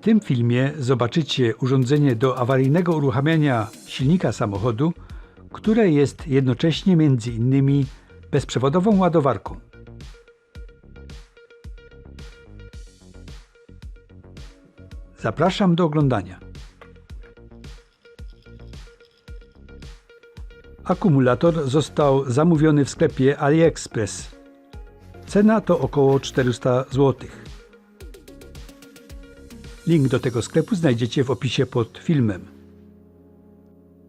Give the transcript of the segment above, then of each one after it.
tym filmie zobaczycie urządzenie do awaryjnego uruchamiania silnika samochodu, które jest jednocześnie między innymi bezprzewodową ładowarką. Zapraszam do oglądania. Akumulator został zamówiony w sklepie AliExpress. Cena to około 400 zł. Link do tego sklepu znajdziecie w opisie pod filmem.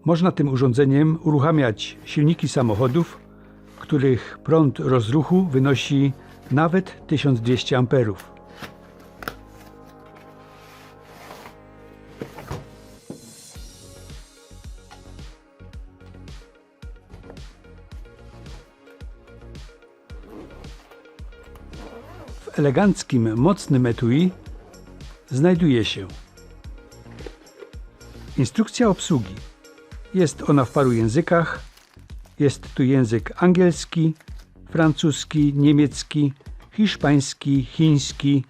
Można tym urządzeniem uruchamiać silniki samochodów, których prąd rozruchu wynosi nawet 1200 A. W eleganckim, mocnym etui znajduje się instrukcja obsługi. Jest ona w paru językach. Jest tu język angielski, francuski, niemiecki, hiszpański, chiński,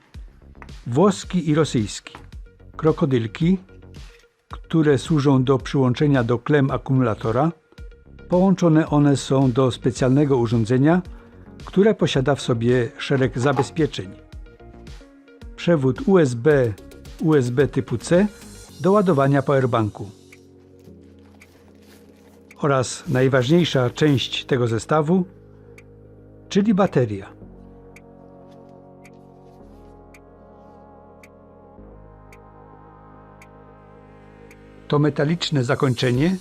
włoski i rosyjski. Krokodylki, które służą do przyłączenia do klem akumulatora. Połączone one są do specjalnego urządzenia, które posiada w sobie szereg zabezpieczeń. Przewód USB USB typu C do ładowania powerbanku. Oraz najważniejsza część tego zestawu, czyli bateria. To metaliczne zakończenie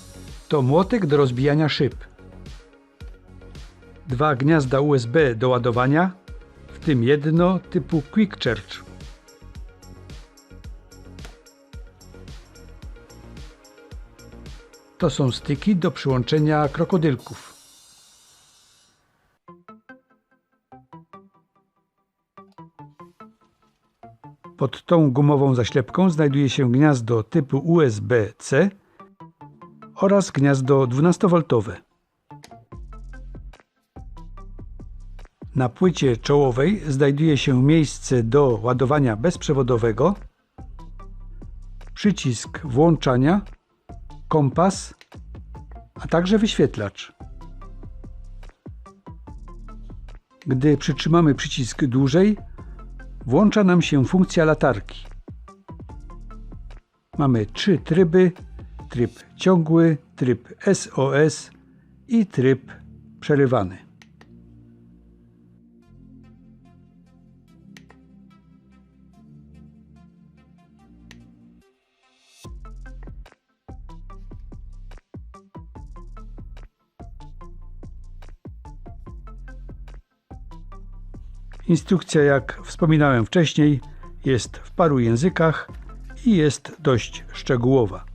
to młotek do rozbijania szyb dwa gniazda USB do ładowania, w tym jedno typu Quick Charge. To są styki do przyłączenia krokodylków. Pod tą gumową zaślepką znajduje się gniazdo typu USB-C oraz gniazdo 12V. Na płycie czołowej znajduje się miejsce do ładowania bezprzewodowego, przycisk włączania, kompas, a także wyświetlacz. Gdy przytrzymamy przycisk dłużej, włącza nam się funkcja latarki. Mamy trzy tryby: tryb ciągły, tryb SOS i tryb przerywany. Instrukcja, jak wspominałem wcześniej, jest w paru językach i jest dość szczegółowa.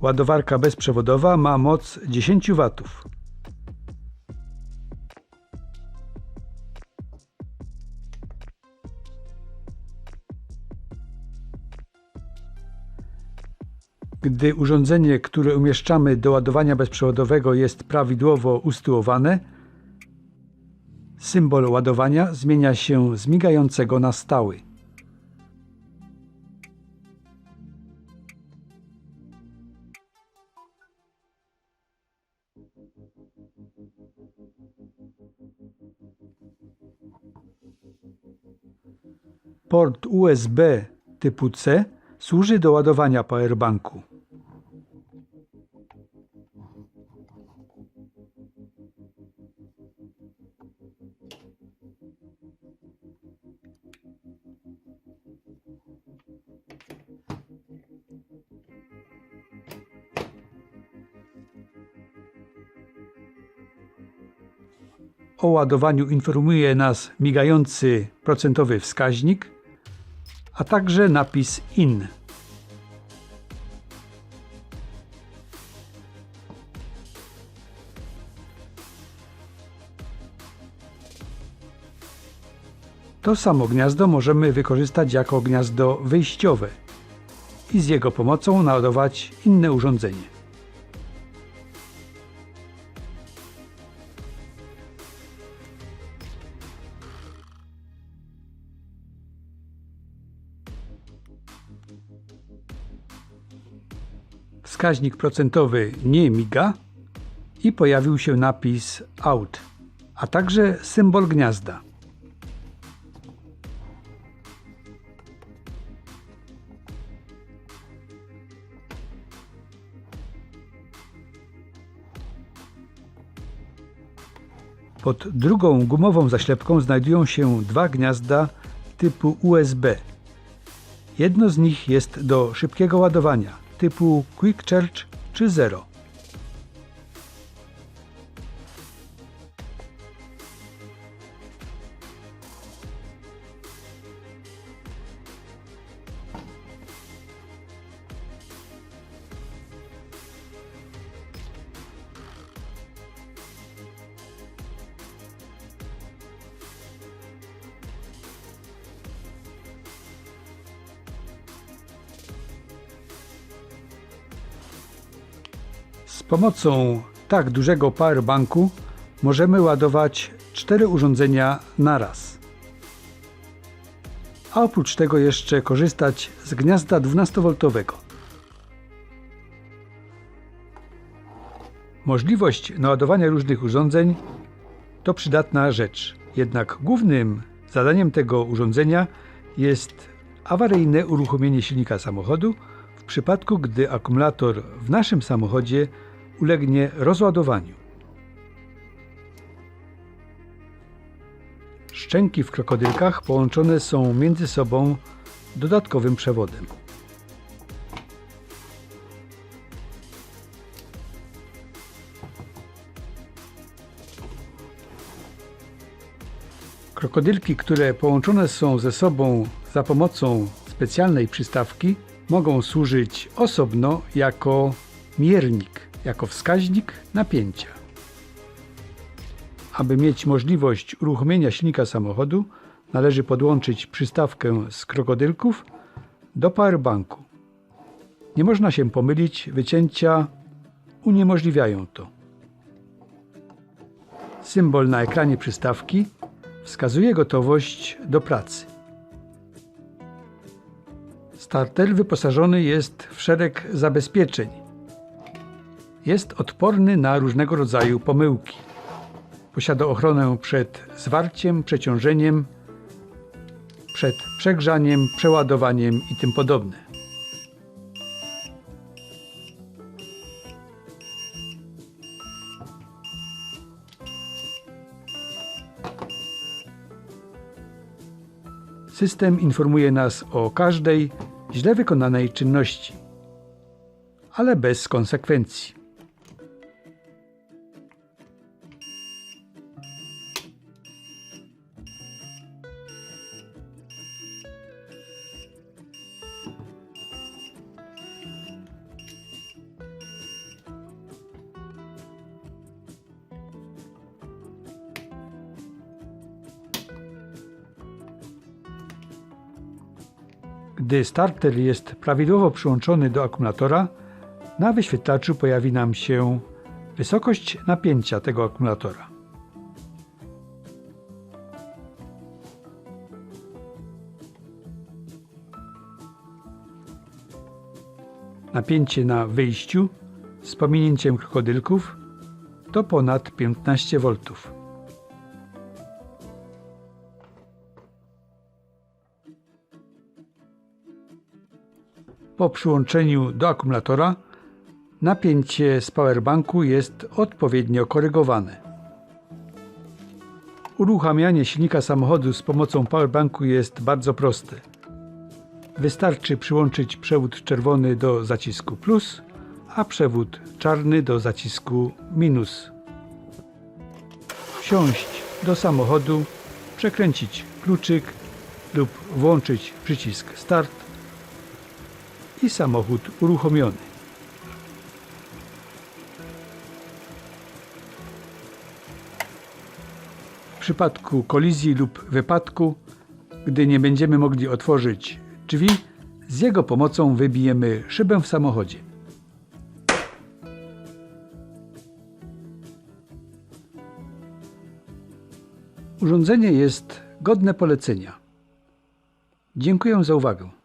Ładowarka bezprzewodowa ma moc 10 W. Gdy urządzenie, które umieszczamy do ładowania bezprzewodowego jest prawidłowo usytuowane, symbol ładowania zmienia się z migającego na stały. Port USB typu C służy do ładowania powerbanku. O ładowaniu informuje nas migający procentowy wskaźnik a także napis IN. To samo gniazdo możemy wykorzystać jako gniazdo wyjściowe i z jego pomocą naładować inne urządzenie. Wskaźnik procentowy nie miga i pojawił się napis OUT, a także symbol gniazda. Pod drugą gumową zaślepką znajdują się dwa gniazda typu USB. Jedno z nich jest do szybkiego ładowania typu Quick Charge czy Zero. Pomocą tak dużego powerbanku możemy ładować cztery urządzenia naraz. A oprócz tego jeszcze korzystać z gniazda 12V. Możliwość naładowania różnych urządzeń to przydatna rzecz, jednak głównym zadaniem tego urządzenia jest awaryjne uruchomienie silnika samochodu w przypadku, gdy akumulator w naszym samochodzie ulegnie rozładowaniu. Szczęki w krokodylkach połączone są między sobą dodatkowym przewodem. Krokodylki, które połączone są ze sobą za pomocą specjalnej przystawki, mogą służyć osobno jako miernik, jako wskaźnik napięcia. Aby mieć możliwość uruchomienia silnika samochodu, należy podłączyć przystawkę z krokodylków do powerbanku. Nie można się pomylić, wycięcia uniemożliwiają to. Symbol na ekranie przystawki wskazuje gotowość do pracy. Starter wyposażony jest w szereg zabezpieczeń. Jest odporny na różnego rodzaju pomyłki. Posiada ochronę przed zwarciem, przeciążeniem, przed przegrzaniem, przeładowaniem i tym podobne. System informuje nas o każdej źle wykonanej czynności, ale bez konsekwencji. Gdy starter jest prawidłowo przyłączony do akumulatora, na wyświetlaczu pojawi nam się wysokość napięcia tego akumulatora. Napięcie na wyjściu z pominięciem krokodylków to ponad 15 V. Po przyłączeniu do akumulatora napięcie z powerbanku jest odpowiednio korygowane. Uruchamianie silnika samochodu z pomocą powerbanku jest bardzo proste. Wystarczy przyłączyć przewód czerwony do zacisku plus, a przewód czarny do zacisku minus. Wsiąść do samochodu, przekręcić kluczyk lub włączyć przycisk Start i samochód uruchomiony. W przypadku kolizji lub wypadku, gdy nie będziemy mogli otworzyć drzwi, z jego pomocą wybijemy szybę w samochodzie. Urządzenie jest godne polecenia. Dziękuję za uwagę.